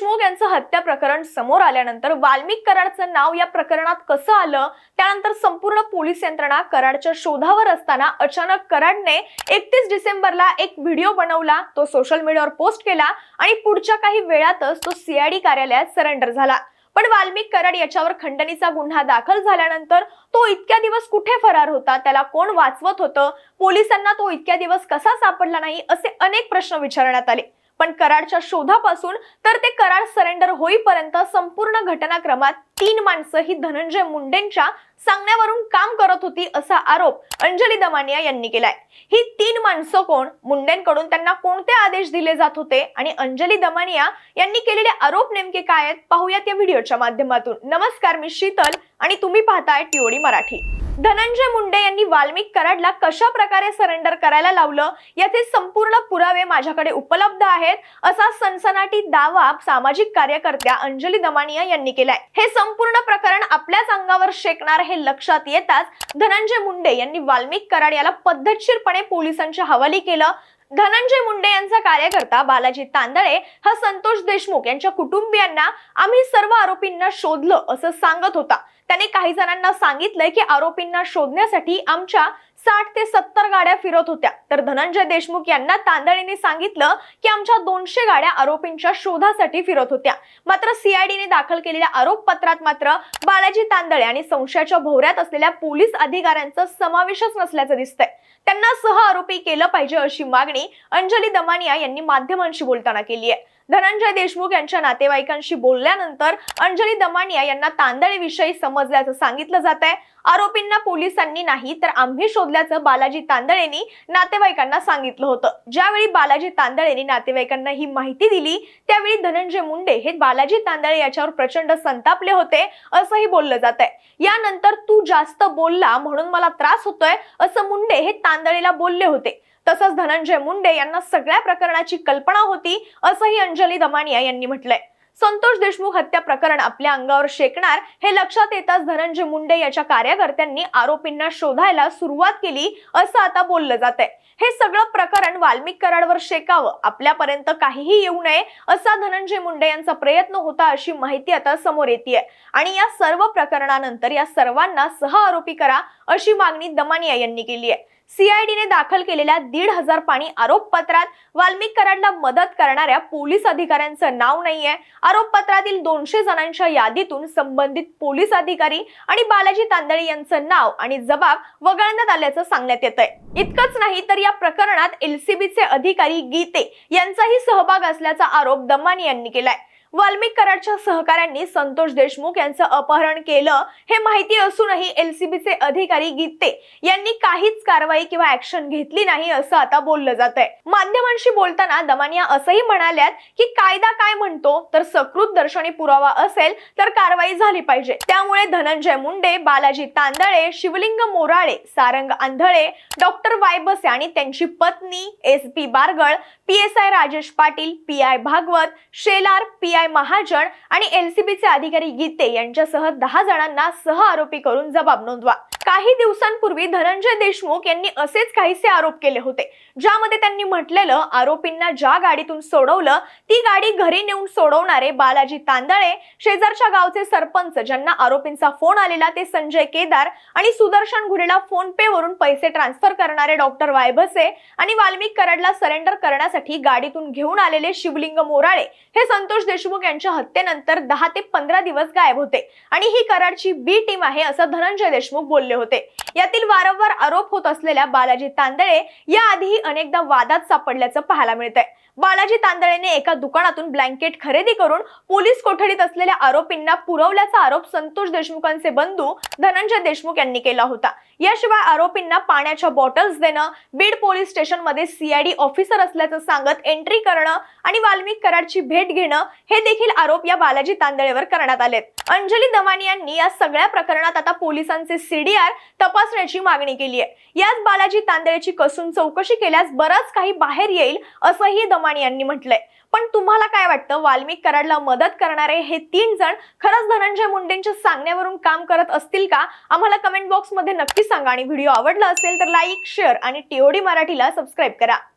देशमुख यांचं हत्या प्रकरण समोर आल्यानंतर वाल्मिक कराडचं नाव या प्रकरणात कसं आलं? त्यानंतर संपूर्ण पोलीस यंत्रणा कराडच्या शोधावर असताना अचानक कराडने एकतीस डिसेंबरला एक व्हिडिओ बनवला तो सोशल मीडियावर पोस्ट केला आणि पुढच्या काही वेळातच तो सीआयडी कार्यालयात सरेंडर झाला. पण वाल्मिक कराड याच्यावर खंडणीचा गुन्हा दाखल झाल्यानंतर तो इतक्या दिवस कुठे फरार होता? त्याला कोण वाचवत होतं? पोलिसांना तो इतक्या दिवस कसा सापडला नाही? असे अनेक प्रश्न विचारण्यात आले. पण कराडच्या शोधापासून तर ते कराड सरेंडर होईपर्यंत संपूर्ण घटनाक्रमात तीन माणसं ही धनंजय मुंडेंच्या सांगण्यावरून काम करत होती असा आरोप अंजली दमानिया यांनी केलाय. ही तीन माणसं कोण? मुंडेंकडून त्यांना कोणते आदेश दिले जात होते? आणि अंजली दमानिया यांनी केलेले आरोप नेमके काय आहेत? पाहूयात या व्हिडिओच्या माध्यमातून. नमस्कार मी शीतल आणि तुम्ही पाहताय टीओडी मराठी. धनंजय मुंडे यांनी वाल्मिक कराडला कशा प्रकारे सरेंडर करायला लावलं याचे संपूर्ण पुरावे माझ्याकडे उपलब्ध आहेत असा सनसनाटी दावा सामाजिक कार्यकर्त्या अंजली दमानिया यांनी केलाय. हे संपूर्ण प्रकरण आपल्याच अंगावर शेकणार हे लक्षात येताच धनंजय मुंडे यांनी वाल्मिक कराड याला पद्धतशीरपणे पोलिसांच्या हवाली केलं धनंजय मुंडे यांचा कार्यकर्ता बालाजी तांदळे हा संतोष देशमुख यांच्या कुटुंबियांना आम्ही सर्व आरोपींना शोधलं असं सांगत होता. त्याने काही जणांना सांगितलंय की आरोपींना शोधण्यासाठी आमच्या साठ ते सत्तर गाड्या फिरत होत्या. तर धनंजय देशमुख यांना तांदळीने सांगितलं की आमच्या दोनशे गाड्या आरोपींच्या शोधासाठी फिरत होत्या. मात्र सीआयडीने दाखल केलेल्या आरोप पत्रात मात्र बालाजी तांदळे आणि संशयाच्या भोवऱ्यात असलेल्या पोलीस अधिकाऱ्यांचा समावेशच नसल्याचं दिसतंय. त्यांना सह आरोपी केलं पाहिजे अशी मागणी अंजली दमानिया यांनी माध्यमांशी बोलताना केली आहे. धनंजय देशमुख यांच्या नातेवाईकांशी बोलल्यानंतर अंजली दमानिया यांना तांदळे विषयी समजल्याचं सांगितलं जात आहे आरोपींना पोलिसांनी नाही तर आम्ही शोधल्याचं बालाजी तांदळेंनी नातेवाईकांना सांगितलं होतं. ज्यावेळी बालाजी तांदळेंनी नातेवाईकांना ही माहिती दिली त्यावेळी धनंजय मुंडे हे बालाजी तांदळे याच्यावर प्रचंड संतापले होते असंही बोललं जात आहे यानंतर तू जास्त बोलला म्हणून मला त्रास होतोय असं मुंडे हे तांदळेला बोलले होते. तसंच धनंजय मुंडे यांना सगळ्या प्रकरणाची कल्पना होती असंही अंजली दमानिया यांनी म्हटलंय संतोष देशमुख हत्या प्रकरण आपल्या अंगावर शेकणार हे लक्षात येताच धनंजय मुंडे याच्या कार्यकर्त्यांनी आरोपींना शोधायला सुरुवात केली असं आता बोललं जात हे सगळं प्रकरण वाल्मिक कराडवर शेकावं आपल्यापर्यंत काहीही येऊ नये असा धनंजय मुंडे यांचा प्रयत्न होता अशी माहिती आता समोर येते आणि या सर्व प्रकरणानंतर या सर्वांना सह आरोपी करा अशी मागणी दमानिया यांनी केली आहे सीआयडीने दाखल केलेल्या दीड हजार पाणी आरोपपत्रात वाल्मिकरांना मदत करणाऱ्या पोलीस अधिकाऱ्यांचं नाव नाहीये. आरोपपत्रातील दोनशे जणांच्या यादीतून संबंधित पोलीस अधिकारी आणि बालाजी तांदळे यांचं नाव आणि जबाब वगळण्यात आल्याचं सांगण्यात येत आहे इतकंच नाही तर या प्रकरणात एलसीबीचे अधिकारी गीते यांचाही सहभाग असल्याचा आरोप दमानी यांनी केलाय. वाल्मिक कराडच्या सहकाऱ्यांनी संतोष देशमुख यांचं अपहरण केलं. हे माहिती असूनही एलसीबीचे अधिकारी गीते यांनी काहीच कारवाई किंवा ऍक्शन घेतली नाही असं आता बोललं जात आहे माध्यमांशी बोलताना दमानिया असंही म्हणाल्यात की कायदा काय म्हणतो? तर सकृत दर्शनी पुरावा असेल तर कारवाई झाली पाहिजे. त्यामुळे धनंजय मुंडे बालाजी तांदळे शिवलिंग मोराळे सारंग आंधळे डॉक्टर वायबसे आणि त्यांची पत्नी S P Bargal P S I Rajesh Patil P I Bhagwat Shelar P I Mahajan आणि एलसीबीचे अधिकारी गीते यांच्यासह दहा जणांना सह आरोपी करून जबाब नोंदवा. काही दिवसांपूर्वी धनंजय देशमुख यांनी असेच काहीसे आरोप केले होते. ज्यामध्ये त्यांनी म्हटलेलं आरोपींना ज्या गाडीतून सोडवलं ती गाडी घरी नेऊन सोडवणारे बालाजी तांदळे शेजारच्या गावचे सरपंच ज्यांना आरोपींचा फोन आलेला ते संजय केदार आणि सुदर्शन घुरेला फोन पे वरून पैसे ट्रान्सफर करणारे डॉक्टर वायभसे आणि वाल्मिक कराडला सरेंडर करण्यासाठी गाडीतून घेऊन आलेले शिवलिंग मोराळे हे संतोष देशमुख यांच्या हत्येनंतर दहा ते पंधरा दिवस गायब होते. आणि ही कराडची बी टीम आहे असं धनंजय देशमुख बोलले होते. यातील वारंवार आरोप होत असलेल्या बालाजी तांदळे याआधीही अनेकदा वादात सापडल्याचं पाहायला मिळतंय. बालाजी तांदळेने एका दुकानातून ब्लँकेट खरेदी करून पोलीस कोठडीत असलेल्या आरोपींना पुरवल्याचा आरोप संतोष देशमुखांचे बंधू धनंजय देशमुख यांनी केला होता. याशिवाय आरोपींना पाण्याच्या बॉटल्स देणं बीड पोलीस स्टेशनमध्ये सीआयडी ऑफिसर असल्याचं सांगत एंट्री करणं आणि वाल्मिक कराडची भेट घेणं हे देखील आरोप या बालाजी तांदळेवर करण्यात आलेत. अंजली दमानी यांनी या सगळ्या प्रकरणात आता पोलिसांचे सीडी सीडीआर तपासण्याची मागणी केली आहे. याच बालाजी तांदळेची कसून चौकशी केल्यास बरंच काही बाहेर येईल असंही दमानी यांनी म्हटलंय. पण तुम्हाला काय वाटतं वाल्मिक कराडला मदत करणारे हे तीन जण खरंच धनंजय मुंडेंच्या सांगण्यावरून काम करत असतील का? आम्हाला कमेंट बॉक्समध्ये नक्की सांगा आणि व्हिडिओ आवडला असेल तर लाईक शेअर आणि टीओडी मराठीला सबस्क्राईब करा.